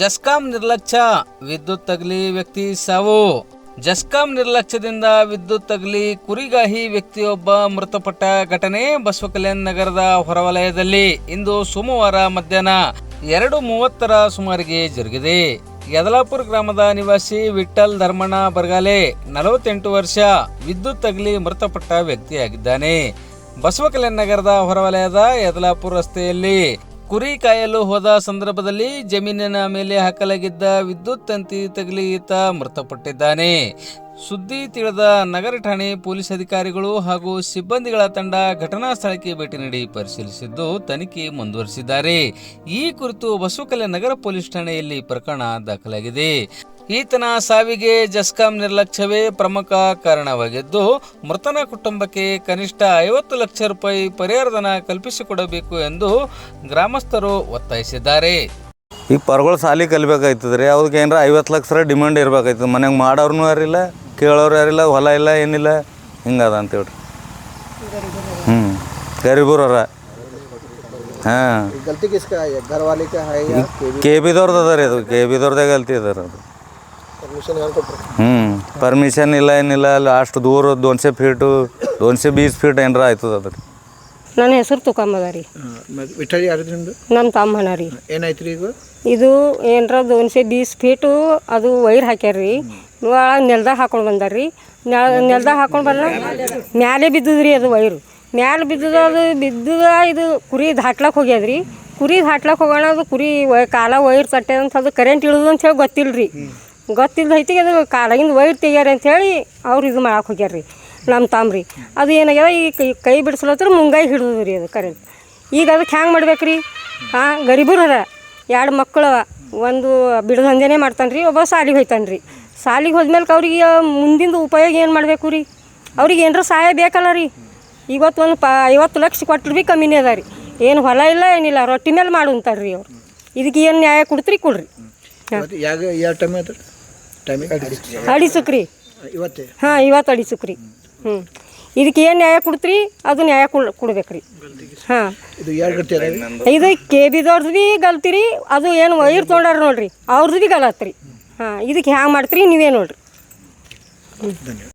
ಜಸ್ಕಾಂ ನಿರ್ಲಕ್ಷ್ಯ, ವಿದ್ಯುತ್ ತಗಲಿ ವ್ಯಕ್ತಿ ಸಾವು. ಜಸ್ಕಾಂ ನಿರ್ಲಕ್ಷ್ಯದಿಂದ ವಿದ್ಯುತ್ ತಗಲಿ ಕುರಿಗಾಹಿ ವ್ಯಕ್ತಿಯೊಬ್ಬ ಮೃತಪಟ್ಟ ಘಟನೆ ಬಸವಕಲ್ಯಾಣ ನಗರದ ಹೊರವಲಯದಲ್ಲಿ ಇಂದು ಸೋಮವಾರ ಮಧ್ಯಾಹ್ನ ಎರಡು ಮೂವತ್ತರ ಸುಮಾರಿಗೆ ಜರುಗಿದೆ. ಯದಲಾಪುರ ಗ್ರಾಮದ ನಿವಾಸಿ ವಿಠಲ್ ಧರ್ಮಣ್ಣ ಬರ್ಗಾಲೆ, ನಲವತ್ತೆಂಟು ವರ್ಷ, ವಿದ್ಯುತ್ ತಗಲಿ ಮೃತಪಟ್ಟ ವ್ಯಕ್ತಿಯಾಗಿದ್ದಾನೆ. ಬಸವಕಲ್ಯಾಣ ನಗರದ ಹೊರವಲಯದ ಯದಲಾಪುರ ರಸ್ತೆಯಲ್ಲಿ ಕುರಿ ಕಾಯಲು ಹೋದ ಸಂದರ್ಭದಲ್ಲಿ ಜಮೀನಿನ ಮೇಲೆ ಹಾಕಲಾಗಿದ್ದ ವಿದ್ಯುತ್ ತಂತಿ ತಗಲಿ ಈತ ಮೃತಪಟ್ಟಿದ್ದಾನೆ. ಸುದ್ದಿ ತಿಳಿದ ನಗರ ಠಾಣೆ ಪೊಲೀಸ್ ಅಧಿಕಾರಿಗಳು ಹಾಗೂ ಸಿಬ್ಬಂದಿಗಳ ತಂಡ ಘಟನಾ ಸ್ಥಳಕ್ಕೆ ಭೇಟಿ ನೀಡಿ ಪರಿಶೀಲಿಸಿದ್ದು ತನಿಖೆ ಮುಂದುವರಿಸಿದ್ದಾರೆ. ಈ ಕುರಿತು ಬಸವಕಲ್ಯಾಣ ನಗರ ಪೊಲೀಸ್ ಠಾಣೆಯಲ್ಲಿ ಪ್ರಕರಣ ದಾಖಲಾಗಿದೆ. ಈತನ ಸಾವಿಗೆ ಜಸ್ಕಾಂ ನಿರ್ಲಕ್ಷ್ಯವೇ ಪ್ರಮುಖ ಕಾರಣವಾಗಿದ್ದು ಮೃತನ ಕುಟುಂಬಕ್ಕೆ ಕನಿಷ್ಠ ಐವತ್ತು ಲಕ್ಷ ರೂಪಾಯಿ ಪರಿಹಾರಧನ ಕಲ್ಪಿಸಿಕೊಡಬೇಕು ಎಂದು ಗ್ರಾಮಸ್ಥರು ಒತ್ತಾಯಿಸಿದ್ದಾರೆ. ಈ ಪರ್ಗಳು ಸಾಲಿ ಕಲಿಬೇಕಾಯ್ತದ ರೀ ಅವ್ರಿಗೆ ಏನಾರ ಐವತ್ತು ಲಕ್ಷ ಡಿಮ್ಯಾಂಡ್ ಇರಬೇಕಾಯ್ತದ. ಮನೆಗೆ ಮಾಡೋರು ಯಾರಿಲ್ಲ ಕೇಳೋರು ಯಾರಿಲ್ಲ ಹೊಲ ಇಲ್ಲ ಏನಿಲ್ಲ ಹಿಂಗದ ಅಂತೇಳಿ ಹ್ಞೂ ಗರೀಬರವ್ರ. ಹಾಂ. ಕೆ ಬಿದವ್ರದ್ದು ಅದ ರೀ ಅದು. ಕೆ ಬಿದವ್ರದ್ದೇ ಗಲ್ತಿ ಅದ ರೀ ಅದು. ಹ್ಞೂ ಪರ್ಮಿಷನ್ ಇಲ್ಲ ಏನಿಲ್ಲ ಅಲ್ಲಿ ಅಷ್ಟು ದೂರ ದೊನ್ಸೆ ಫೀಟು ದೊನ್ಸೆ ಬೀಸ್ ಫೀಟ್ ಏನಾರ ಆಯ್ತದ ಅದು ನನ್ನ ಹೆಸರು ತುಕಮ್ಮದ ರೀ ವಿಠಲ್ ಯಾರು ನಿಮ್ದು? ನಮ್ಮ ತಮ್ಮನ ರೀ ಏನಾಯ್ತು ರೀ ಈಗ? ಇದು ಏನರ ದೊನ್ಸೆ ಬೀಸ್ ಫೀಟು ಅದು ವೈರ್ ಹಾಕ್ಯಾರ ರೀ ನೆಲ್ದಾಗ ಹಾಕೊಂಡು ಬಂದಾರ ರೀ ನೆಲ್ದಾಗ ಹಾಕೊಂಡು ಬಂದ ಮ್ಯಾಲೆ ಬಿದ್ದದ್ರಿ ಅದು ವೈರು. ಮ್ಯಾಲೆ ಬಿದ್ದದ ಅದು ಬಿದ್ದದ ಇದು ಕುರಿ ದಾಟ್ಲಕ್ಕೆ ರೀ ಕುರಿ ದಾಟ್ಲಕ್ಕೆ ಹೋಗೋಣ ಅದು ಕುರಿ ವೈ ಕಾಲ ವೈರ್ ತಟ್ಟೆ ಅಂತ ಅದು ಕರೆಂಟ್ ಇಳಿದು ಅಂತ ಹೇಳಿ ಗೊತ್ತಿಲ್ಲ ರೀ ಗೊತ್ತಿಲ್ಲ ಐತಿಗೆ ಅದು ಕಾಲಾಗಿಂದ ವೈರ್ ತೆಗ್ಯಾರ ಅಂತೇಳಿ ಅವ್ರು ಇದು ಮಾಡಕ್ಕೆ ಹೋಗ್ಯಾರ ರೀ ನಮ್ಮ ತಾಮ್ರಿ. ಅದು ಏನಾಗ್ಯದ ಈ ಕೈ ಕೈ ಬಿಡಿಸ್ಲತ್ರ ಮುಂಗಾಯಿ ಹಿಡಿದು ರೀ ಅದು ಕರೆಂಟ್ ಈಗ ಅದಕ್ಕೆ ಹ್ಯಾಂಗೆ ಮಾಡ್ಬೇಕು ರೀ ಹಾಂ ಗರೀಬರು ಅದ, ಎರಡು ಮಕ್ಕಳು ಒಂದು ಬಿಡದ ದಂಧೆನೇ ಮಾಡ್ತಾನೆ ರೀ ಒಬ್ಬ ಸಾಲಿಗೆ ಹೋಯ್ತಾನೆ ರೀ ಸಾಲಿಗೆ ಹೋದ್ಮೇಲೆ ಅವ್ರಿಗೆ ಮುಂದಿಂದು ಉಪಯೋಗ ಏನು ಮಾಡಬೇಕು ರೀ ಅವ್ರಿಗೆ ಏನರ ಸಹಾಯ ಬೇಕಲ್ಲ ರೀ ಇವತ್ತು ಒಂದು ಪ ಐವತ್ತು ಲಕ್ಷ ಕೊಟ್ಟರು ಭೀ ಕಮ್ಮಿನೇ ಅದ ರೀ ಏನು ಹೊಲ ಇಲ್ಲ, ಏನಿಲ್ಲ, ರೊಟ್ಟಿ ಮೇಲೆ ಮಾಡು ಅಂತಾರೆ ರೀ ಅವ್ರು. ಇದಕ್ಕೆ ಏನು ನ್ಯಾಯ ಕೊಡ್ತೀರಿ ಕೊಡ್ರಿ. ಯಾವ ಯಾವ ಟೈಮ್ ಟೈಮಿಗೆ ಸುಕ್ರಿ ರೀ ಇವತ್ತೇ. ಹಾಂ ಇವತ್ತು ಅಡಿಸುಕ್ರಿ. ಹ್ಞೂ ಇದಕ್ಕೆ ಏನು ನ್ಯಾಯ ಕೊಡ್ತೀರಿ? ಅದು ನ್ಯಾಯ ಕೊಡ್ಬೇಕ್ರಿ. ಕೊಡ್ಬೇಕು ರೀ ಹಾಂ ಇದು ಕೆ ಬಿದವ್ರದ್ದು ಭೀ ಗಲ್ತಿ ರೀ ಅದು ಏನು ವೈರ್ ತೊಗೊಂಡಾರ ನೋಡ್ರಿ. ಅವ್ರದ್ದು ಭೀ ಗಲತ್ರಿ. ಹಾಂ ಇದಕ್ಕೆ ಹ್ಯಾಂಗೆ ಮಾಡ್ತೀರಿ ನೀವೇ ನೋಡ್ರಿ.